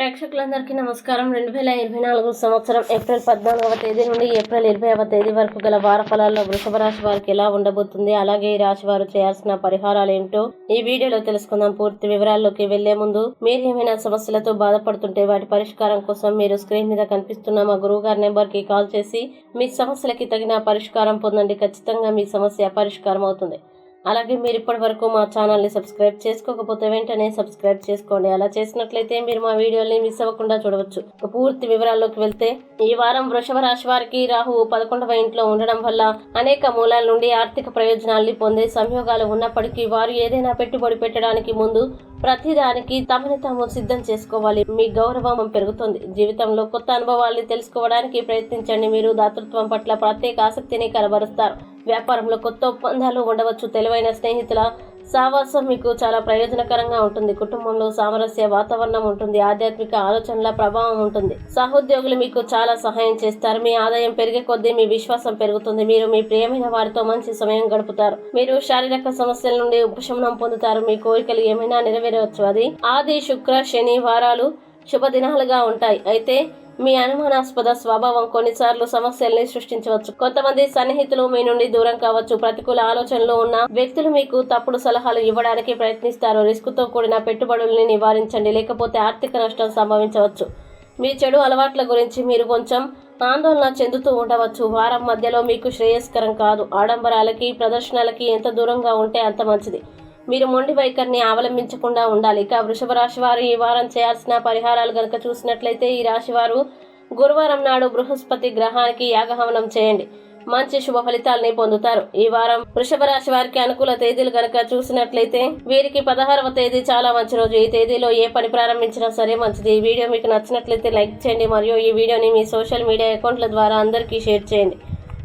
ప్రేక్షకులందరికీ నమస్కారం. రెండు వేల ఇరవై నాలుగు సంవత్సరం ఏప్రిల్ పద్నాలుగవ తేదీ నుండి ఏప్రిల్ ఇరవైవ తేదీ వరకు గల వార ఫలాల్లో వృషభ రాశి వారికి ఎలా ఉండబోతుంది అలాగే ఈ రాశి వారు చేయాల్సిన పరిహారాలు ఏమిటో ఈ వీడియోలో తెలుసుకుందాం. పూర్తి వివరాల్లోకి వెళ్ళే ముందు మీరు ఏమైనా సమస్యలతో బాధపడుతుంటే వాటి పరిష్కారం కోసం మీరు స్క్రీన్ మీద కనిపిస్తున్న మా గురువు గారి నెంబర్కి కాల్ చేసి మీ సమస్యలకి తగిన పరిష్కారం పొందండి. ఖచ్చితంగా మీ సమస్య పరిష్కారం అవుతుంది. అలాగే మీరు ఇప్పటి వరకు మా ఛానల్ని సబ్స్క్రైబ్ చేసుకోకపోతే వెంటనే సబ్స్క్రైబ్ చేసుకోండి. అలా చేసినట్లయితే మీరు మా వీడియోని మిస్ అవ్వకుండా చూడవచ్చు. పూర్తి వివరాల్లోకి వెళ్తే ఈ వారం వృషభ రాశి వారికి రాహు పదకొండవ ఇంట్లో ఉండడం వల్ల అనేక మూలాల నుండి ఆర్థిక ప్రయోజనాల్ని పొందే సంయోగాలు ఉన్నప్పటికీ వారు ఏదైనా పెట్టుబడి పెట్టడానికి ముందు ప్రతిదానికి తమని తాము సిద్ధం చేసుకోవాలి. మీ గౌరవం పెరుగుతుంది. జీవితంలో కొత్త అనుభవాల్ని తెలుసుకోవడానికి ప్రయత్నించండి. మీరు దాతృత్వం పట్ల ప్రత్యేక ఆసక్తిని కనబరుస్తారు. వ్యాపారంలో కొత్త ఒప్పందాలు ఉండవచ్చు. తెలివైన స్నేహితుల సావాసం మీకు చాలా ప్రయోజనకరంగా ఉంటుంది. కుటుంబంలో సామరస్య వాతావరణం ఉంటుంది. ఆధ్యాత్మిక ఆలోచనల ప్రభావం ఉంటుంది. సహోద్యోగులు మీకు చాలా సహాయం చేస్తారు. మీ ఆదాయం పెరిగే కొద్దీ మీ విశ్వాసం పెరుగుతుంది. మీరు మీ ప్రియమైన వారితో మంచి సమయం గడుపుతారు. మీరు శారీరక సమస్యల నుండి ఉపశమనం పొందుతారు. మీ కోరికలు ఏమైనా నెరవేరవచ్చు. అది ఆది శుక్ర శని వారాలు శుభదినాలుగా ఉంటాయి. అయితే మీ అనుమానాస్పద స్వభావం కొన్నిసార్లు సమస్యల్ని సృష్టించవచ్చు. కొంతమంది సన్నిహితులు మీ నుండి దూరం కావచ్చు. ప్రతికూల ఆలోచనలు ఉన్న వ్యక్తులు మీకు తప్పుడు సలహాలు ఇవ్వడానికి ప్రయత్నిస్తారు. రిస్కుతో కూడిన పెట్టుబడుల్ని నివారించండి. లేకపోతే ఆర్థిక నష్టం సంభవించవచ్చు. మీ చెడు అలవాట్ల గురించి మీరు కొంచెం ఆందోళన చెందుతూ ఉండవచ్చు. వారం మధ్యలో మీకు శ్రేయస్కరం కాదు. ఆడంబరాలకి ప్రదర్శనలకి ఎంత దూరంగా ఉంటే అంత మంచిది. మీరు మొండి వైఖరిని అవలంబించకుండా ఉండాలి. ఇక వృషభ రాశి వారు ఈ వారం చేయాల్సిన పరిహారాలు కనుక చూసినట్లయితే ఈ రాశి వారు గురువారం నాడు బృహస్పతి గ్రహానికి యాగహవనం చేయండి. మంచి శుభ ఫలితాలని పొందుతారు. ఈ వారం వృషభ రాశి వారికి అనుకూల తేదీలు కనుక చూసినట్లయితే వీరికి పదహారవ తేదీ చాలా మంచి రోజు. ఈ తేదీలో ఏ పని ప్రారంభించినా సరే మంచిది. ఈ వీడియో మీకు నచ్చినట్లయితే లైక్ చేయండి. మరియు ఈ వీడియోని మీ సోషల్ మీడియా అకౌంట్ల ద్వారా అందరికీ షేర్ చేయండి.